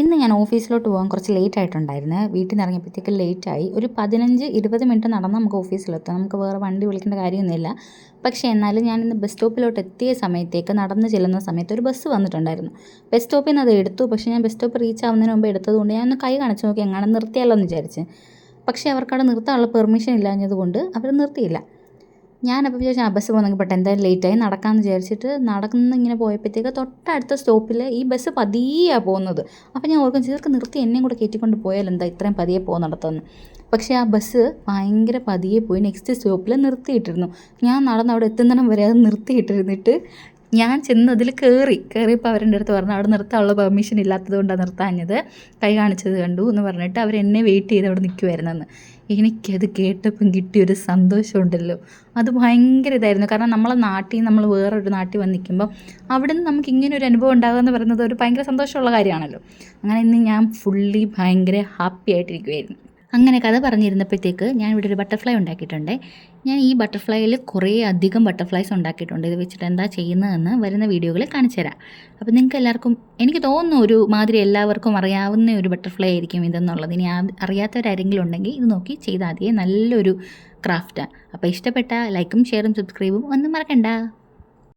ഇന്ന് ഞാൻ ഓഫീസിലോട്ട് പോകാൻ കുറച്ച് ലേറ്റ് ആയിട്ടുണ്ടായിരുന്നു. വീട്ടിൽ നിന്ന് ഇറങ്ങിയപ്പോഴത്തേക്ക് ലേറ്റായി ഒരു പതിനഞ്ച് ഇരുപത് മിനിറ്റ് നടന്ന് നമുക്ക് ഓഫീസിലെത്താം. നമുക്ക് വേറെ വണ്ടി വിളിക്കേണ്ട കാര്യമൊന്നുമില്ല. പക്ഷേ എന്നാലും ഞാൻ ഇന്ന് ബസ് സ്റ്റോപ്പിലോട്ട് എത്തിയ സമയത്തേക്ക് നടന്ന് ചെല്ലുന്ന സമയത്ത് ഒരു ബസ് വന്നിട്ടുണ്ടായിരുന്നു. ബസ് സ്റ്റോപ്പിൽ നിന്ന് അത് എടുത്തു. പക്ഷേ ഞാൻ ബസ് സ്റ്റോപ്പ് റീച്ച് ആവുന്നതിന് മുമ്പ് എടുത്തതുകൊണ്ട് ഞാൻ ഒന്ന് കൈ കാണിച്ച് നോക്കി എങ്ങനെ നിർത്തിയാലോ എന്ന് വിചാരിച്ച്. പക്ഷേ അവർക്കവിടെ നിർത്താനുള്ള പെർമിഷൻ ഇല്ലാഞ്ഞതുകൊണ്ട് അവർ നിർത്തിയില്ല. ഞാനപ്പോൾ വിചാരിച്ചു ആ ബസ് പോകുന്നെങ്കിൽ പെട്ടെന്ന് എന്തായാലും ലേറ്റായി നടക്കാമെന്ന് വിചാരിച്ചിട്ട് നടന്ന് ഇങ്ങനെ പോയപ്പോഴത്തേക്ക് തൊട്ടടുത്ത സ്റ്റോപ്പിൽ ഈ ബസ് പതിയെ പോകുന്നത്. അപ്പോൾ ഞാൻ ഓർക്കും ചേർക്ക് നിർത്തി എന്നെയും കൂടെ കയറ്റിക്കൊണ്ട് പോയാൽ എന്താ ഇത്രയും പതിയെ പോകുന്നിടത്തെന്ന്? പക്ഷേ ആ ബസ് ഭയങ്കര പതിയെ പോയി നെക്സ്റ്റ് സ്റ്റോപ്പിൽ നിർത്തിയിട്ടിരുന്നു. ഞാൻ നടന്ന് അവിടെ എത്തുന്നിടം വരെ അത് നിർത്തിയിട്ടിരുന്നിട്ട് ഞാൻ ചെന്ന് അതിൽ കയറി കയറിയപ്പോൾ അവരുടെ അടുത്ത് പറഞ്ഞു അവിടെ നിർത്താനുള്ള പെർമിഷൻ ഇല്ലാത്തത് കൊണ്ടാണ് നിർത്താഞ്ഞത്. കൈ കാണിച്ചത് കണ്ടു എന്ന് പറഞ്ഞിട്ട് അവർ എന്നെ വെയിറ്റ് ചെയ്ത് അവിടെ നിൽക്കുമായിരുന്നെന്ന് എനിക്കത് കേട്ടപ്പം കിട്ടിയൊരു സന്തോഷമുണ്ടല്ലോ. അത് ഭയങ്കര ഇതായിരുന്നു. കാരണം നമ്മളെ നാട്ടിൽ നമ്മൾ വേറൊരു നാട്ടിൽ വന്ന് നിൽക്കുമ്പോൾ അവിടെ നിന്ന് നമുക്ക് ഇങ്ങനെ ഒരു അനുഭവം ഉണ്ടാകുക എന്ന് പറയുന്നത് ഒരു ഭയങ്കര സന്തോഷമുള്ള കാര്യമാണല്ലോ. അങ്ങനെ ഇന്ന് ഞാൻ ഫുള്ളി ഭയങ്കര ഹാപ്പി ആയിട്ടിരിക്കുമായിരുന്നു അങ്ങനെ കഥ പറഞ്ഞിരുന്നപ്പോഴത്തേക്ക് ഞാൻ ഇവിടെ ഒരു ബട്ടർഫ്ലൈ ഉണ്ടാക്കിയിട്ടുണ്ട്. ഞാൻ ഈ ബട്ടർഫ്ലൈയിൽ കുറേ അധികം ബട്ടർഫ്ലൈസ് ഉണ്ടാക്കിയിട്ടുണ്ട്. ഇത് വെച്ചിട്ട് എന്താ ചെയ്യുന്നതെന്ന് വരുന്ന വീഡിയോകളിൽ കാണിച്ചു തരാം അപ്പോൾ നിങ്ങൾക്ക് എല്ലാവർക്കും എനിക്ക് തോന്നുന്നു ഒരു മാതിരി എല്ലാവർക്കും അറിയാവുന്ന ഒരു ബട്ടർഫ്ലൈ ആയിരിക്കും ഇതെന്നുള്ളത്. ഇനി അറിയാത്തവരാരെങ്കിലും ഉണ്ടെങ്കിൽ ഇത് നോക്കി ചെയ്താൽ മതിയേ നല്ലൊരു ക്രാഫ്റ്റാണ് അപ്പോൾ ഇഷ്ടപ്പെട്ട ലൈക്കും ഷെയറും സബ്സ്ക്രൈബും ഒന്നും മറക്കണ്ട.